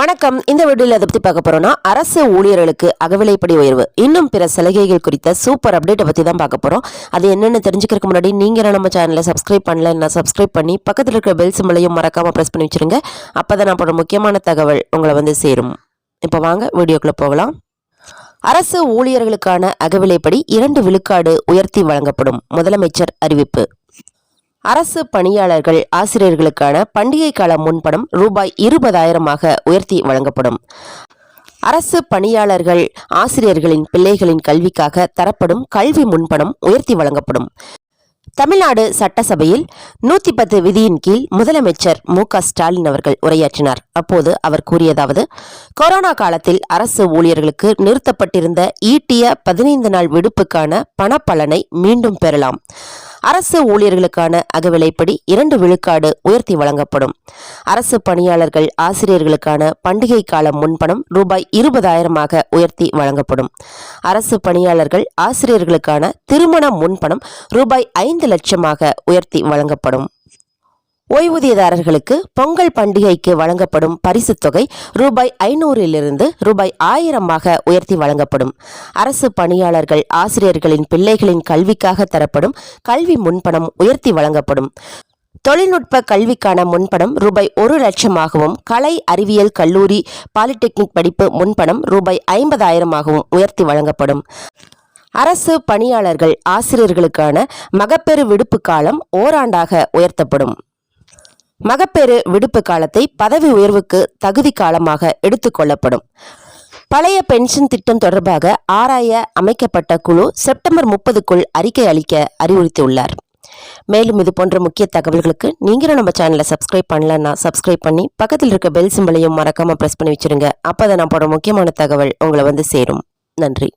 வணக்கம். இந்த வீடியோவில் அதை பற்றி பார்க்க போறோம்னா அரசு ஊழியர்களுக்கு அகவிலைப்படி உயர்வு. இன்னும் பிற சலுகைகள் குறித்த சூப்பர் அப்டேட்டை பற்றி தான் பார்க்க போகிறோம் அது என்னென்னு தெரிஞ்சுக்கிறதுக்கு முன்னாடி நீங்கள் நம்ம சேனலை சப்ஸ்கிரைப் பண்ணல என்ன சப்ஸ்கிரைப் பண்ணி பக்கத்தில் இருக்கிற பெல் சிம்பிளையும் மறக்காமல் ப்ரெஸ் பண்ணி வச்சிருங்க. அப்போ தான் நான் போடுற முக்கியமான தகவல் உங்களை வந்து சேரும். இப்போ வாங்க வீடியோக்குள்ளே போகலாம். அரசு ஊழியர்களுக்கான அகவிலைப்படி இரண்டு விழுக்காடு உயர்த்தி வழங்கப்படும். முதலமைச்சர் அறிவிப்பு. அரசு பணியாளர்கள் ஆசிரியர்களுக்கான பண்டிகை கால முன்பணம் ரூபாய் இருபதாயிரமாக உயர்த்தி வழங்கப்படும். அரசு பணியாளர்கள் ஆசிரியர்களின் பிள்ளைகளின் கல்விக்காக தரப்படும் கல்வி முன்பணம் உயர்த்தி வழங்கப்படும். தமிழ்நாடு சட்டசபையில் நூத்தி பத்து விதியின் கீழ் முதலமைச்சர் மு க ஸ்டாலின் அவர்கள் உரையாற்றினார். அப்போது அவர் கூறியதாவது கொரோனா காலத்தில் அரசு ஊழியர்களுக்கு நிறுத்தப்பட்டிருந்த ஈட்டிய பதினைந்து நாள் விடுப்புக்கான பணப்பலனை மீண்டும் பெறலாம். அரசு ஊழியர்களுக்கான அகவிலைப்படி இரண்டு விழுக்காடு உயர்த்தி வழங்கப்படும். அரசு பணியாளர்கள் ஆசிரியர்களுக்கான பண்டிகை கால முன்பணம் ரூபாய் இருபதாயிரமாக உயர்த்தி வழங்கப்படும். அரசு பணியாளர்கள் ஆசிரியர்களுக்கான திருமண முன்பணம் ரூபாய் ஐந்து லட்சமாக உயர்த்தி வழங்கப்படும். ஓய்வூதியதாரர்களுக்கு பொங்கல் பண்டிகைக்கு வழங்கப்படும் பரிசுத் தொகை ரூபாய் ஐநூறிலிருந்து ரூபாய் ஆயிரமாக உயர்த்தி வழங்கப்படும். அரசு பணியாளர்கள் ஆசிரியர்களின் பிள்ளைகளின் கல்விக்காக தரப்படும் கல்வி முன்பணம் உயர்த்தி வழங்கப்படும். தொழில்நுட்ப கல்விக்கான முன்பணம் ரூபாய் ஒரு லட்சமாகவும் கலை அறிவியல் கல்லூரி பாலிடெக்னிக் படிப்பு முன்பணம் ரூபாய் ஐம்பதாயிரமாகவும் உயர்த்தி வழங்கப்படும். அரசு பணியாளர்கள் ஆசிரியர்களுக்கான மகப்பேறு விடுப்பு காலம் ஓராண்டாக உயர்த்தப்படும். மகப்பேறு விடுப்பு காலத்தை பதவி உயர்வுக்கு தகுதி காலமாக எடுத்துக்கொள்ளப்படும் பழைய பென்ஷன் திட்டம் தொடர்பாக ஆராய அமைக்கப்பட்ட குழு செப்டம்பர் முப்பதுக்குள் அறிக்கை அளிக்க அறிவுறுத்தியுள்ளார். மேலும் இது போன்ற முக்கிய தகவல்களுக்கு நீங்களும் நம்ம சேனலை சப்ஸ்கிரைப் பண்ணலன்னா சப்ஸ்கிரைப் பண்ணி பக்கத்தில் இருக்க பெல் சிம்பிளையும் மறக்காமல் ப்ரெஸ் பண்ணி வச்சுருங்க. அப்போ தான் நான் போட முக்கியமான தகவல் உங்களை வந்து சேரும். நன்றி.